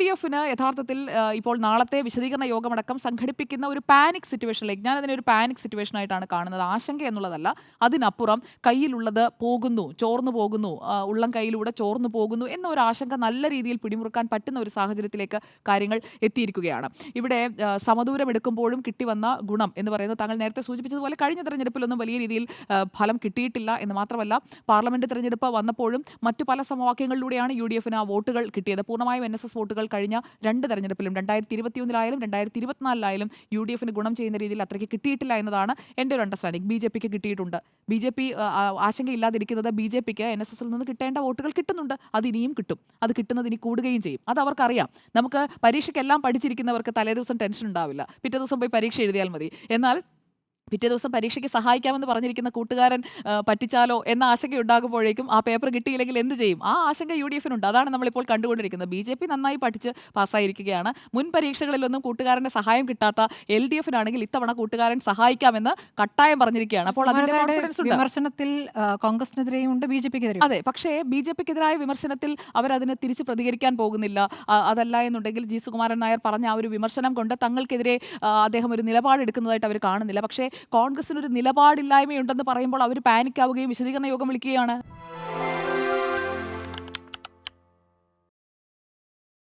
D എഫിന് യഥാർത്ഥത്തിൽ ഇപ്പോൾ നാളത്തെ വിശദീകരണ യോഗമടക്കം സംഘടിപ്പിക്കുന്ന ഒരു പാനിക് സിറ്റുവേഷനിലേക്ക് ഞാൻ അതിനെ ഒരു പാനിക് സിറ്റുവേഷൻ ആയിട്ടാണ് കാണുന്നത്. ആശങ്ക എന്നുള്ളതല്ല അതിനപ്പുറം കയ്യിലുള്ളത് പോകുന്നു ചോർന്നു പോകുന്നു ഉള്ളം കയ്യിലൂടെ ചോർന്നു പോകുന്നു എന്ന ഒരു ആശങ്ക നല്ല രീതിയിൽ പിടിമുറുക്കാൻ പറ്റുന്ന ഒരു സാഹചര്യത്തിലേക്ക് കാര്യങ്ങൾ എത്തിയിരിക്കുകയാണ്. ഇവിടെ സമദൂരം എടുക്കുമ്പോഴും കിട്ടിവന്ന ഗുണം എന്ന് പറയുന്നത് താങ്കൾ നേരത്തെ സൂചിപ്പിച്ചതുപോലെ കഴിഞ്ഞ തെരഞ്ഞെടുപ്പിലൊന്നും വലിയ രീതിയിൽ ഫലം കിട്ടിയിട്ടില്ല എന്ന് മാത്രമല്ല പാർലമെന്റ് തെരഞ്ഞെടുപ്പ് വന്നപ്പോഴും മറ്റു പല സമവാക്യങ്ങളിലൂടെയാണ് യു ഡി എഫിന് ആ വോട്ടുകൾ കിട്ടിയത്. പൂർണമായും എൻ എസ് എസ് വോട്ടുകൾ കഴിഞ്ഞ രണ്ട് തെരഞ്ഞെടുപ്പിലും രണ്ടായിരത്തി ഇരുപത്തിയൊന്നിലായാലും രണ്ടായിരത്തി ഇരുപത്തിനാലിലായാലും യു ഡി എഫിന് ഗുണം ചെയ്യുന്ന രീതിയിൽ അത്രയ്ക്ക് കിട്ടിയിട്ടില്ല എന്നതാണ് എന്റെ ഒരു അണ്ടർസ്റ്റാൻഡിങ് ബി ജെ പിക്ക് കിട്ടിയിട്ടുണ്ട്. ബി ജെ പി ആശങ്കയില്ലാതിരിക്കുന്നത് ബി ജെ പിക്ക് എൻ എസ് എസിൽ നിന്ന് കിട്ടേണ്ട വോട്ടുകൾ കിട്ടുന്നുണ്ട്. അത് ഇനിയും കിട്ടും. അത് കിട്ടുന്നത് ഇനി കൂടുകയും ചെയ്യും. അത് അവർക്കറിയാം. നമുക്ക് പരീക്ഷയ്ക്കെല്ലാം പഠിച്ചിരിക്കുന്നവർക്ക് തലേദിവസം ടെൻഷൻ ഉണ്ടാവില്ല. പിറ്റേ ദിവസം പോയി പരീക്ഷ എഴുതിയാൽ മതി. എന്നാൽ പിറ്റേ ദിവസം പരീക്ഷയ്ക്ക് സഹായിക്കാമെന്ന് പറഞ്ഞിരിക്കുന്ന കൂട്ടുകാരൻ പറ്റിച്ചാലോ എന്ന ആശങ്ക ഉണ്ടാകുമ്പോഴേക്കും ആ പേപ്പർ കിട്ടിയില്ലെങ്കിൽ എന്ത് ചെയ്യും? ആ ആശങ്ക യു ഡി എഫിനുണ്ട് അതാണ് നമ്മളിപ്പോൾ കണ്ടുകൊണ്ടിരിക്കുന്നത്. ബി ജെ പി നന്നായി പഠിച്ച് പാസ്സായിരിക്കുകയാണ്. മുൻ പരീക്ഷകളിലൊന്നും കൂട്ടുകാരന്റെ സഹായം കിട്ടാത്ത എൽ ഡി എഫിനാണെങ്കിൽ ഇത്തവണ കൂട്ടുകാരൻ സഹായിക്കാമെന്ന് കട്ടായം പറഞ്ഞിരിക്കുകയാണ്. അപ്പോൾ അതിന്റെ കോൺഫിഡൻസ് ഉണ്ട്. വിമർശനത്തിൽ കോൺഗ്രസിനെതിരെയും ഉണ്ട് ബി ജെ പിക്കെതിരെ അതെ പക്ഷേ ബി ജെ പിക്കെതിരായ വിമർശനത്തിൽ അവരതിന് തിരിച്ച് പ്രതികരിക്കാൻ പോകുന്നില്ല. അതല്ല എന്നുണ്ടെങ്കിൽ ജി സുകുമാരൻ നായർ പറഞ്ഞ ആ ഒരു വിമർശനം കൊണ്ട് തങ്ങൾക്കെതിരെ അദ്ദേഹം ഒരു നിലപാടെടുക്കുന്നതായിട്ട് അവർ കാണുന്നില്ല. പക്ഷേ കോൺഗ്രസിന് ഒരു നിലപാടില്ലായ്മയുണ്ടെന്ന് പറയുമ്പോൾ അവർ പാനിക്കാവുകയും വിശദീകരണ യോഗം വിളിക്കുകയാണ്.